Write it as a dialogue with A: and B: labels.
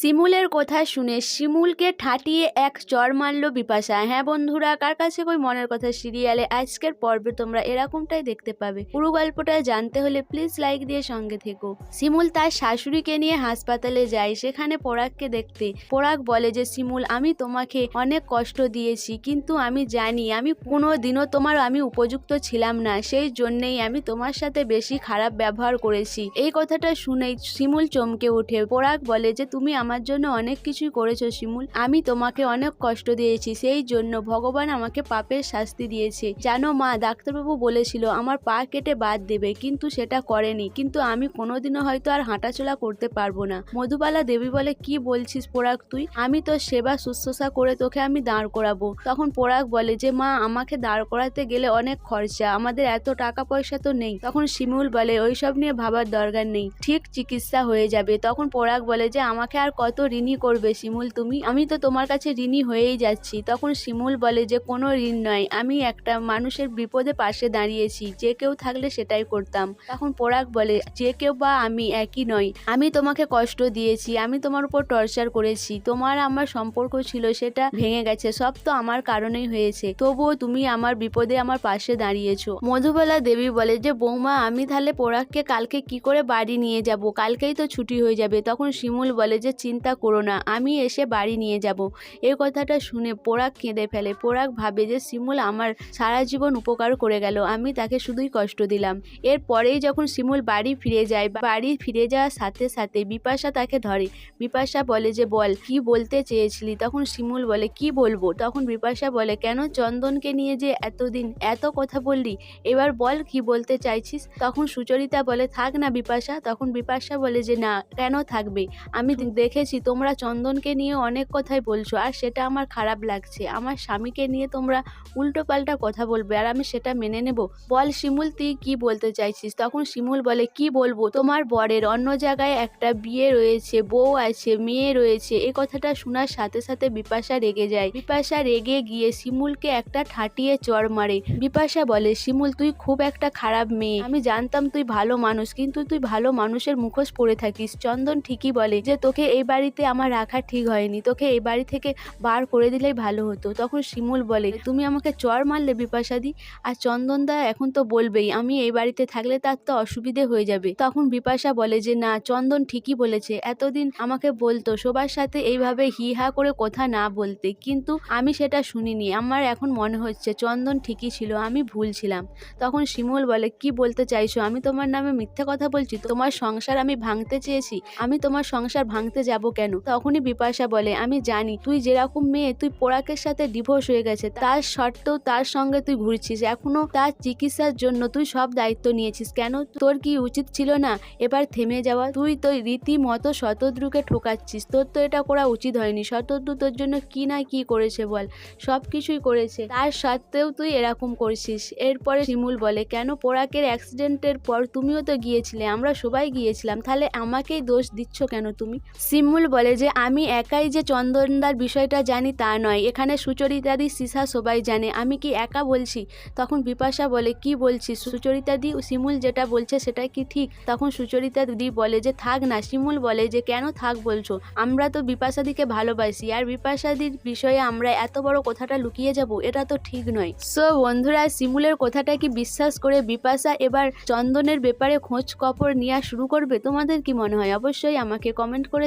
A: শিমুলের কথা শুনে শিমুলকে ঠাটিয়ে এক চর মারল বিপাশা। হ্যাঁ বন্ধুরা, কার কাছে কই মনের কথা সিরিয়ালে আজকের পর্বে তোমরা এরকমটাই দেখতে পাবে। পুরো গল্পটা জানতে হলে প্লিজ লাইক দিয়ে সঙ্গে থেকো। শিমুল তার শাশুড়িকে নিয়ে হাসপাতালে যায়, সেখানে পরাগকে দেখতে। পরাগ বলে যে, শিমুল, আমি তোমাকে অনেক কষ্ট দিয়েছি, কিন্তু আমি জানি, আমি কোনো দিনও তোমার, আমি উপযুক্ত ছিলাম না। সেই জন্যেই আমি তোমার সাথে বেশি খারাপ ব্যবহার করেছি। এই কথাটা শুনেই শিমুল চমকে ওঠে। পরাগ বলে যে, তুমি আমার জন্য অনেক কিছুই করেছ, শিমুল। আমি তোমাকে অনেক কষ্ট দিয়েছি, সেই জন্য ভগবান আমাকে পাপের শাস্তি দিয়েছে। জানো মা, ডাক্তারবাবু বলেছিল, আমার পা কেটে বাদ দেবে, কিন্তু সেটা করেনি। কিন্তু আমি কোনোদিনও হয়তো আর হাঁটাচলা করতে পারব না। মধুবালা দেবী বলে, কি বলছিস পোরাক তুই? আমি তোর সেবা শুশ্রূষা করে তোকে আমি দাঁড় করাবো। তখন পোরাক বলে, যে মা, আমাকে দাঁড় করাতে গেলে অনেক খরচা, আমাদের এত টাকা পয়সা তো নেই। তখন শিমুল বলে, ওইসব নিয়ে ভাবার দরকার নেই, ঠিক চিকিৎসা হয়ে যাবে। তখন পোরাক বলে, যে আমাকে আর কত ঋণী করবে শিমুল তুমি? আমি তো তোমার কাছে ঋণী হয়েই যাচ্ছি। তখন শিমুল বলে যে, কোনো ঋণ নয়। আমি একটা মানুষের বিপদে পাশে দাঁড়িয়েছি। যে কেউ থাকলে সেটাই করতাম। তখন পোরাক বলে, যে কেউ বা আমি একই নই। আমি তোমাকে কষ্ট দিয়েছি। আমি তোমার উপর টর্চার করেছি। তোমার আমার সম্পর্ক ছিল, সেটা ভেঙে গেছে। সব তো আমার কারণেই হয়েছে। তবুও তুমি আমার বিপদে আমার পাশে দাঁড়িয়েছো। মধুবালা দেবী বলে যে, বৌমা, আমি তাহলে পোরাককে কালকে কি করে বাড়ি নিয়ে যাব? কালকেই তো ছুটি হয়ে যাবে। তখন শিমুল বলে যে চিন্তা করো না, আমি এসে বাড়ি নিয়ে যাব। এই কথাটা শুনে পোরাক কেঁদে ফেলে। পোরাক ভাবে যে শিমুল আমার সারা জীবন উপকার করে গেল, আমি তাকে শুধুই কষ্ট দিলাম। এরপরেই যখন শিমুল বাড়ি ফিরে যায়, বাড়ি ফিরে যাওয়ার সাথে সাথে বিপাশা তাকে ধরে। বিপাশা বলে যে, বল, কি বলতে চেয়েছিলি? তখন শিমুল বলে, কি বলব? তখন বিপাশা বলে, কেন চন্দনকে নিয়ে যে এতদিন এত কথা বললি? এবার বল, কি বলতে চাইছিস? তখন সুচরিতা বলে, থাক না বিপাশা। তখন বিপাশা বলে যে, না, কেন থাকবে? আমি দেখেছি, তোমরা চন্দনকে নিয়ে অনেক কথাই বলছো, আর সেটা আমার খারাপ লাগছে। আমার স্বামীকে নিয়ে তোমরা উল্টো পাল্টা কথা বলবে, আর আমি সেটা মেনে নেব। বল শিমুল, তুই কি বলতে চাইছিস? তখন শিমুল বলে, কি বলব? তোমার বরের অন্য জায়গায় একটা বিয়ে রয়েছে, বউ আছে, মেয়ে রয়েছে। এই কথাটা শোনার সাথে সাথে বিপাশা রেগে যায়। বিপাশা রেগে গিয়ে শিমুলকে একটা ঠাটিয়ে চড় মারে। বিপাশা বলে, শিমুল, তুই খুব একটা খারাপ মেয়ে। আমি জানতাম তুই ভালো মানুষ, কিন্তু তুই ভালো মানুষের মুখোশ পরে থাকিস। চন্দন ঠিকই বলে যে, তোকে এই বাড়িতে আমার রাখা ঠিক হয়নি। তোকে এই বাড়ি থেকে বার করে দিলেই ভালো হতো। তখন শিমুল বলে, তুমি আমাকে চর মারলে বিপাশাদি? আর চন্দনদা এখন তো বলবেই, আমি এই বাড়িতে থাকলে তার তো অসুবিধে হয়ে যাবে। তখন বিপাশা বলে যে, না, চন্দন ঠিকই বলেছে। এতদিন আমাকে বলতো, সবার সাথে এইভাবে হি হা করে কথা না বলতে। কিন্তু আমি সেটা শুনিনি। আমার এখন মনে হচ্ছে চন্দন ঠিকই ছিল, আমি ভুল ছিলাম। তখন শিমুল বলে, কি বলতে চাইছো? আমি তোমার নামে মিথ্যে কথা বলছি? তোমার সংসার আমি ভাঙতে চেয়েছি। আমি তোমার সংসার ভাঙতে যাব কেন? তখনই বিপাশা বলে, আমি জানি, তুই যেরকম মেয়ে, তুই পোড়াকের সাথে ডিভোর্স হয়ে গেছে। তার সত্ত্বেও তার সঙ্গে তুই ঘুরছিস। এখনও তার চিকিৎসার জন্য তুই সব দায়িত্ব নিয়েছিস। কেন তোর কি উচিত ছিল না এবার থেমে যাওয়া? তুই তো রীতিমতো শতদ্রুকে ঠোকাচ্ছিস। তোর তো এটা করা উচিত হয়নি। শতদ্রু তোর জন্য কি না কি করেছে বল? সব কিছুই করেছে। তার সত্ত্বেও তুই এরকম করছিস। এরপরে শিমুল বলে, কেন পোড়াকের অ্যাক্সিডেন্টের পর তুমিও তো গিয়েছিলে? আমরা সবাই গিয়েছিলাম। তাহলে আমাকেই দোষ দিচ্ছ কেন তুমি? শিমুল বলে যে, আমি একাই যে চন্দনদার বিষয়টা জানি তা নয়। এখানে সুচরিতাদি সিসা সবাই জানে। আমি কি একা বলছি? তখন বিপাশা বলে, কি বলছিস? সুচরিতাদি শিমুল যেটা বলছে সেটা কি ঠিক? তখন সুচরিতা দিদি বলে যে, থাক না, শিমুল বলে যে, কেন থাক বলছো? আমরা তো বিপাশাদিকে ভালোবাসি। আর বিপাশাদির বিষয়ে আমরা এত বড় কথাটা লুকিয়ে যাব, এটা তো ঠিক নয়। সো বন্ধুরা, শিমুলের কথাটা কি বিশ্বাস করে বিপাশা এবার চন্দনের ব্যাপারে খোঁজ খবর নেওয়া শুরু করবে? তোমাদের কি মনে হয়? অবশ্যই আমাকে কমেন্ট করে